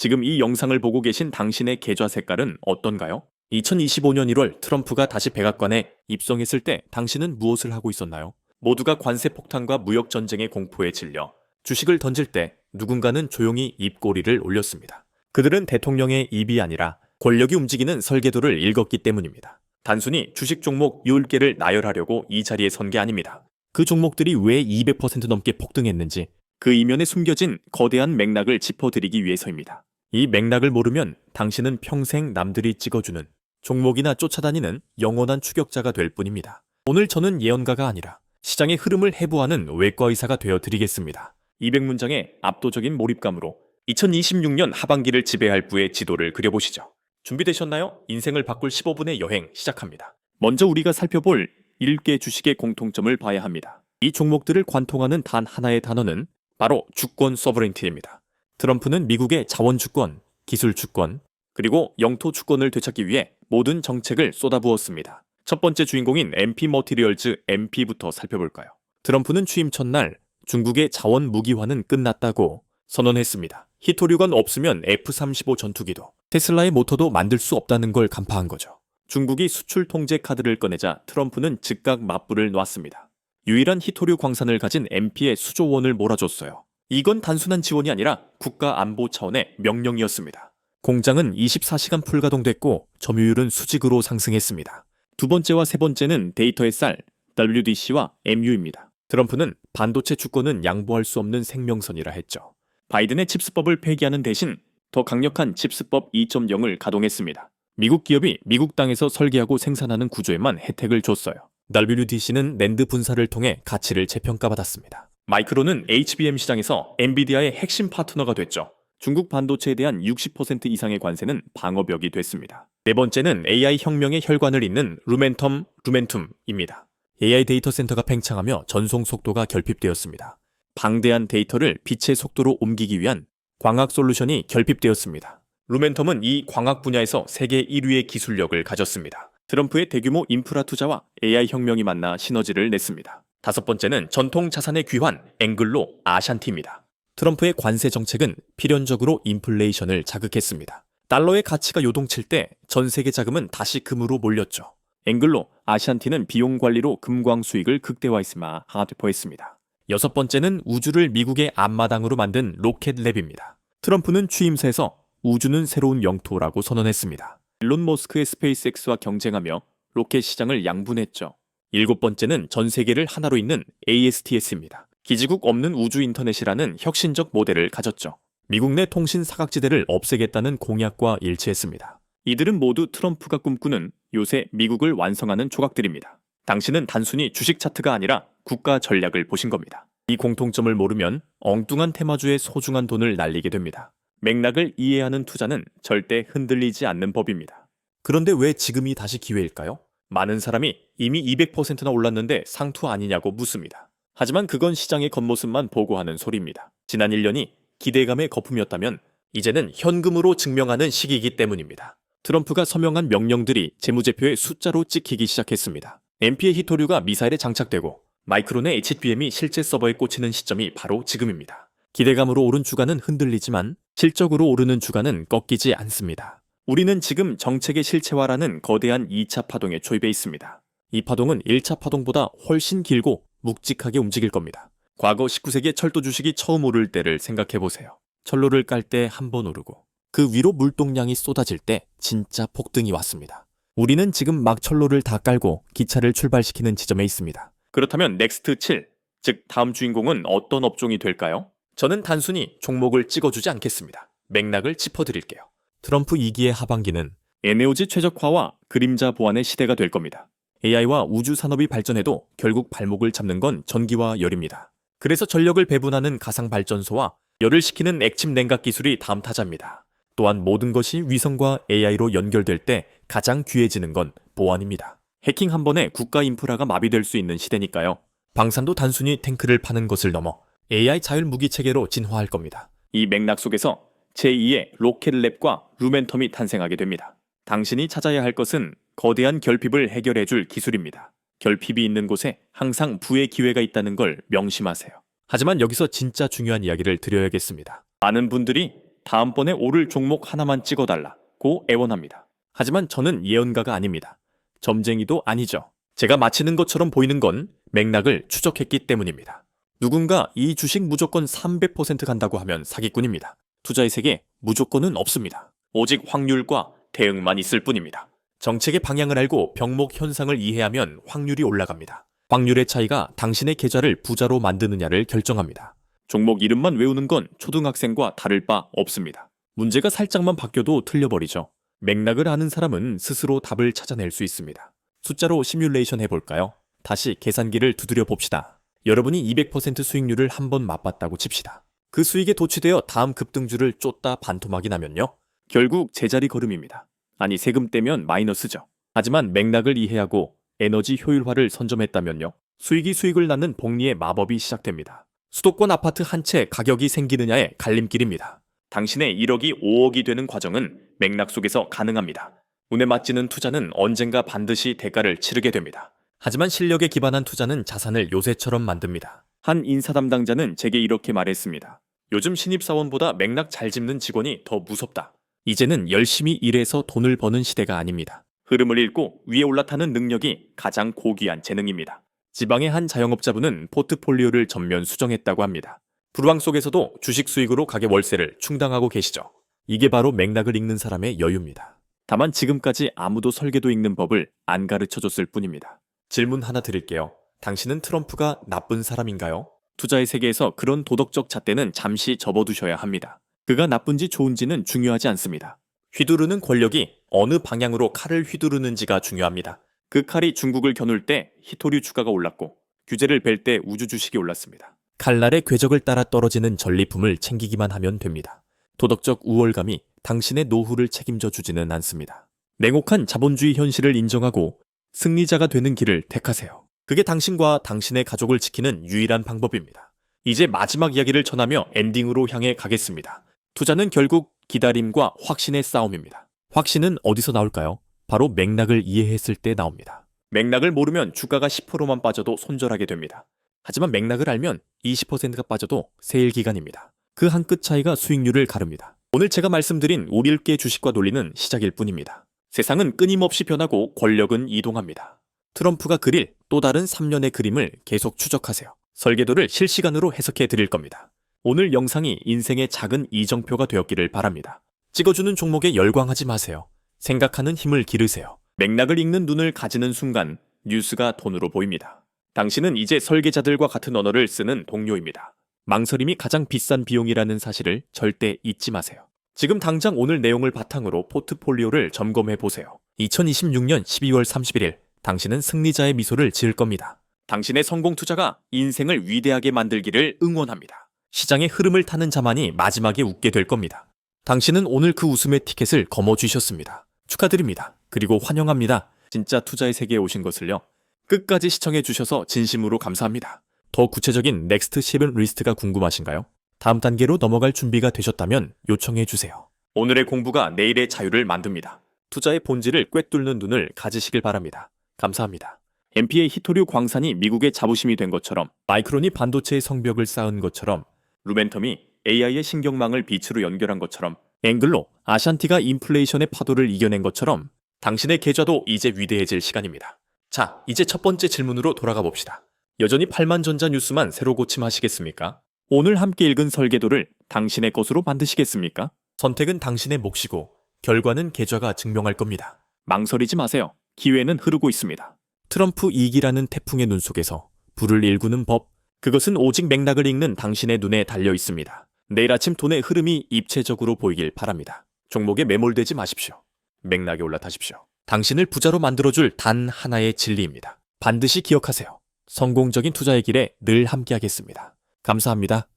지금 이 영상을 보고 계신 당신의 계좌 색깔은 어떤가요? 2025년 1월 트럼프가 다시 백악관에 입성했을 때 당신은 무엇을 하고 있었나요? 모두가 관세 폭탄과 무역 전쟁의 공포에 질려 주식을 던질 때 누군가는 조용히 입꼬리를 올렸습니다. 그들은 대통령의 입이 아니라 권력이 움직이는 설계도를 읽었기 때문입니다. 단순히 주식 종목 10개를 나열하려고 이 자리에 선 게 아닙니다. 그 종목들이 왜 200% 넘게 폭등했는지 그 이면에 숨겨진 거대한 맥락을 짚어드리기 위해서입니다. 이 맥락을 모르면 당신은 평생 남들이 찍어주는 종목이나 쫓아다니는 영원한 추격자가 될 뿐입니다. 오늘 저는 예언가가 아니라 시장의 흐름을 해부하는 외과 의사가 되어 드리겠습니다. 200문장의 압도적인 몰입감으로 2026년 하반기를 지배할 부의 지도를 그려보시죠. 준비되셨나요? 인생을 바꿀 15분의 여행 시작합니다. 먼저 우리가 살펴볼 1개 주식의 공통점을 봐야 합니다. 이 종목들을 관통하는 단 하나의 단어는 바로 주권 서브레인티입니다. 트럼프는 미국의 자원 주권, 기술 주권, 그리고 영토 주권을 되찾기 위해 모든 정책을 쏟아부었습니다. 첫 번째 주인공인 MP 머티리얼즈 MP부터 살펴볼까요? 트럼프는 취임 첫날 중국의 자원 무기화는 끝났다고 선언했습니다. 히토류건 없으면 F-35 전투기도 테슬라의 모터도 만들 수 없다는 걸 간파한 거죠. 중국이 수출 통제 카드를 꺼내자 트럼프는 즉각 맞불을 놨습니다. 유일한 히토류 광산을 가진 MP에 수조 원을 몰아줬어요. 이건 단순한 지원이 아니라 국가 안보 차원의 명령이었습니다. 공장은 24시간 풀가동됐고 점유율은 수직으로 상승했습니다. 두 번째와 세 번째는 데이터의 쌀, WDC와 MU입니다. 트럼프는 반도체 주권은 양보할 수 없는 생명선이라 했죠. 바이든의 칩스법을 폐기하는 대신 더 강력한 칩스법 2.0을 가동했습니다. 미국 기업이 미국 땅에서 설계하고 생산하는 구조에만 혜택을 줬어요. WDC는 낸드 분사를 통해 가치를 재평가받았습니다. 마이크로는 HBM 시장에서 엔비디아의 핵심 파트너가 됐죠. 중국 반도체에 대한 60% 이상의 관세는 방어벽이 됐습니다. 네 번째는 AI 혁명의 혈관을 잇는 루멘텀, 루멘툼입니다. AI 데이터 센터가 팽창하며 전송 속도가 결핍되었습니다. 방대한 데이터를 빛의 속도로 옮기기 위한 광학 솔루션이 결핍되었습니다. 루멘텀은 이 광학 분야에서 세계 1위의 기술력을 가졌습니다. 트럼프의 대규모 인프라 투자와 AI 혁명이 만나 시너지를 냈습니다. 다섯 번째는 전통 자산의 귀환, 앵글로 아샨티입니다. 트럼프의 관세 정책은 필연적으로 인플레이션을 자극했습니다. 달러의 가치가 요동칠 때 전 세계 자금은 다시 금으로 몰렸죠. 앵글로 아시안티는 비용 관리로 금광 수익을 극대화했으마 하되포했습니다. 여섯 번째는 우주를 미국의 앞마당으로 만든 로켓 랩입니다. 트럼프는 취임사에서 우주는 새로운 영토라고 선언했습니다. 일론 머스크의 스페이스X와 경쟁하며 로켓 시장을 양분했죠. 일곱 번째는 전 세계를 하나로 잇는 ASTS입니다. 기지국 없는 우주 인터넷이라는 혁신적 모델을 가졌죠. 미국 내 통신 사각지대를 없애겠다는 공약과 일치했습니다. 이들은 모두 트럼프가 꿈꾸는 요새 미국을 완성하는 조각들입니다. 당신은 단순히 주식 차트가 아니라 국가 전략을 보신 겁니다. 이 공통점을 모르면 엉뚱한 테마주의 소중한 돈을 날리게 됩니다. 맥락을 이해하는 투자는 절대 흔들리지 않는 법입니다. 그런데 왜 지금이 다시 기회일까요? 많은 사람이 이미 200%나 올랐는데 상투 아니냐고 묻습니다. 하지만 그건 시장의 겉모습만 보고하는 소리입니다. 지난 1년이 기대감의 거품이었다면 이제는 현금으로 증명하는 시기이기 때문입니다. 트럼프가 서명한 명령들이 재무제표에 숫자로 찍히기 시작했습니다. MP의 히토류가 미사일에 장착되고 마이크론의 HBM이 실제 서버에 꽂히는 시점이 바로 지금입니다. 기대감으로 오른 주가는 흔들리지만 실적으로 오르는 주가는 꺾이지 않습니다. 우리는 지금 정책의 실체화라는 거대한 2차 파동에 초입해 있습니다. 이 파동은 1차 파동보다 훨씬 길고 묵직하게 움직일 겁니다. 과거 19세기의 철도 주식이 처음 오를 때를 생각해 보세요. 철로를 깔 때 한 번 오르고 그 위로 물동량이 쏟아질 때 진짜 폭등이 왔습니다. 우리는 지금 막 철로를 다 깔고 기차를 출발시키는 지점에 있습니다. 그렇다면 넥스트 7, 즉 다음 주인공은 어떤 업종이 될까요? 저는 단순히 종목을 찍어주지 않겠습니다. 맥락을 짚어드릴게요. 트럼프 2기의 하반기는 에네오지 최적화와 그림자 보안의 시대가 될 겁니다. AI와 우주 산업이 발전해도 결국 발목을 잡는 건 전기와 열입니다. 그래서 전력을 배분하는 가상 발전소와 열을 식히는 액침 냉각 기술이 다음 타자입니다. 또한 모든 것이 위성과 AI로 연결될 때 가장 귀해지는 건 보안입니다. 해킹 한 번에 국가 인프라가 마비될 수 있는 시대니까요. 방산도 단순히 탱크를 파는 것을 넘어 AI 자율 무기 체계로 진화할 겁니다. 이 맥락 속에서 제2의 로켓랩과 루멘텀이 탄생하게 됩니다. 당신이 찾아야 할 것은 거대한 결핍을 해결해 줄 기술입니다. 결핍이 있는 곳에 항상 부의 기회가 있다는 걸 명심하세요. 하지만 여기서 진짜 중요한 이야기를 드려야겠습니다. 많은 분들이 다음번에 오를 종목 하나만 찍어달라고 애원합니다. 하지만 저는 예언가가 아닙니다. 점쟁이도 아니죠. 제가 마치는 것처럼 보이는 건 맥락을 추적했기 때문입니다. 누군가 이 주식 무조건 300% 간다고 하면 사기꾼입니다. 투자의 세계 무조건은 없습니다. 오직 확률과 대응만 있을 뿐입니다. 정책의 방향을 알고 병목 현상을 이해하면 확률이 올라갑니다. 확률의 차이가 당신의 계좌를 부자로 만드느냐를 결정합니다. 종목 이름만 외우는 건 초등학생과 다를 바 없습니다. 문제가 살짝만 바뀌어도 틀려버리죠. 맥락을 아는 사람은 스스로 답을 찾아낼 수 있습니다. 숫자로 시뮬레이션 해볼까요? 다시 계산기를 두드려 봅시다. 여러분이 200% 수익률을 한번 맛봤다고 칩시다. 그 수익에 도취되어 다음 급등주를 쫓다 반토막이 나면요. 결국 제자리 걸음입니다. 아니 세금 떼면 마이너스죠. 하지만 맥락을 이해하고 에너지 효율화를 선점했다면요. 수익이 수익을 낳는 복리의 마법이 시작됩니다. 수도권 아파트 한 채 가격이 생기느냐의 갈림길입니다. 당신의 1억이 5억이 되는 과정은 맥락 속에서 가능합니다. 운에 맞지는 투자는 언젠가 반드시 대가를 치르게 됩니다. 하지만 실력에 기반한 투자는 자산을 요새처럼 만듭니다. 한 인사 담당자는 제게 이렇게 말했습니다. 요즘 신입사원보다 맥락 잘 짚는 직원이 더 무섭다. 이제는 열심히 일해서 돈을 버는 시대가 아닙니다. 흐름을 읽고 위에 올라타는 능력이 가장 고귀한 재능입니다. 지방의 한 자영업자분은 포트폴리오를 전면 수정했다고 합니다. 불황 속에서도 주식 수익으로 가게 월세를 충당하고 계시죠. 이게 바로 맥락을 읽는 사람의 여유입니다. 다만 지금까지 아무도 설계도 읽는 법을 안 가르쳐 줬을 뿐입니다. 질문 하나 드릴게요. 당신은 트럼프가 나쁜 사람인가요? 투자의 세계에서 그런 도덕적 잣대는 잠시 접어두셔야 합니다. 그가 나쁜지 좋은지는 중요하지 않습니다. 휘두르는 권력이 어느 방향으로 칼을 휘두르는지가 중요합니다. 그 칼이 중국을 겨눌 때 히토류 주가가 올랐고 규제를 벨 때 우주 주식이 올랐습니다. 칼날의 궤적을 따라 떨어지는 전리품을 챙기기만 하면 됩니다. 도덕적 우월감이 당신의 노후를 책임져 주지는 않습니다. 냉혹한 자본주의 현실을 인정하고 승리자가 되는 길을 택하세요. 그게 당신과 당신의 가족을 지키는 유일한 방법입니다. 이제 마지막 이야기를 전하며 엔딩으로 향해 가겠습니다. 투자는 결국 기다림과 확신의 싸움입니다. 확신은 어디서 나올까요? 바로 맥락을 이해했을 때 나옵니다. 맥락을 모르면 주가가 10%만 빠져도 손절하게 됩니다. 하지만 맥락을 알면 20%가 빠져도 세일 기간입니다. 그 한 끗 차이가 수익률을 가릅니다. 오늘 제가 말씀드린 우리일계 주식과 논리는 시작일 뿐입니다. 세상은 끊임없이 변하고 권력은 이동합니다. 트럼프가 그릴 또 다른 3년의 그림을 계속 추적하세요. 설계도를 실시간으로 해석해 드릴 겁니다. 오늘 영상이 인생의 작은 이정표가 되었기를 바랍니다. 찍어주는 종목에 열광하지 마세요. 생각하는 힘을 기르세요. 맥락을 읽는 눈을 가지는 순간 뉴스가 돈으로 보입니다. 당신은 이제 설계자들과 같은 언어를 쓰는 동료입니다. 망설임이 가장 비싼 비용이라는 사실을 절대 잊지 마세요. 지금 당장 오늘 내용을 바탕으로 포트폴리오를 점검해 보세요. 2026년 12월 31일 당신은 승리자의 미소를 지을 겁니다. 당신의 성공 투자가 인생을 위대하게 만들기를 응원합니다. 시장의 흐름을 타는 자만이 마지막에 웃게 될 겁니다. 당신은 오늘 그 웃음의 티켓을 거머쥐셨습니다. 축하드립니다. 그리고 환영합니다. 진짜 투자의 세계에 오신 것을요. 끝까지 시청해 주셔서 진심으로 감사합니다. 더 구체적인 넥스트 7 리스트가 궁금하신가요? 다음 단계로 넘어갈 준비가 되셨다면 요청해 주세요. 오늘의 공부가 내일의 자유를 만듭니다. 투자의 본질을 꿰뚫는 눈을 가지시길 바랍니다. 감사합니다. MP의 히토류 광산이 미국의 자부심이 된 것처럼 마이크론이 반도체의 성벽을 쌓은 것처럼 루멘텀이 AI의 신경망을 빛으로 연결한 것처럼 앵글로 아샨티가 인플레이션의 파도를 이겨낸 것처럼 당신의 계좌도 이제 위대해질 시간입니다. 자, 이제 첫 번째 질문으로 돌아가 봅시다. 여전히 8만 전자 뉴스만 새로 고침하시겠습니까? 오늘 함께 읽은 설계도를 당신의 것으로 만드시겠습니까? 선택은 당신의 몫이고 결과는 계좌가 증명할 겁니다. 망설이지 마세요. 기회는 흐르고 있습니다. 트럼프 2기라는 태풍의 눈 속에서 불을 일구는 법, 그것은 오직 맥락을 읽는 당신의 눈에 달려 있습니다. 내일 아침 돈의 흐름이 입체적으로 보이길 바랍니다. 종목에 매몰되지 마십시오. 맥락에 올라타십시오. 당신을 부자로 만들어줄 단 하나의 진리입니다. 반드시 기억하세요. 성공적인 투자의 길에 늘 함께하겠습니다. 감사합니다.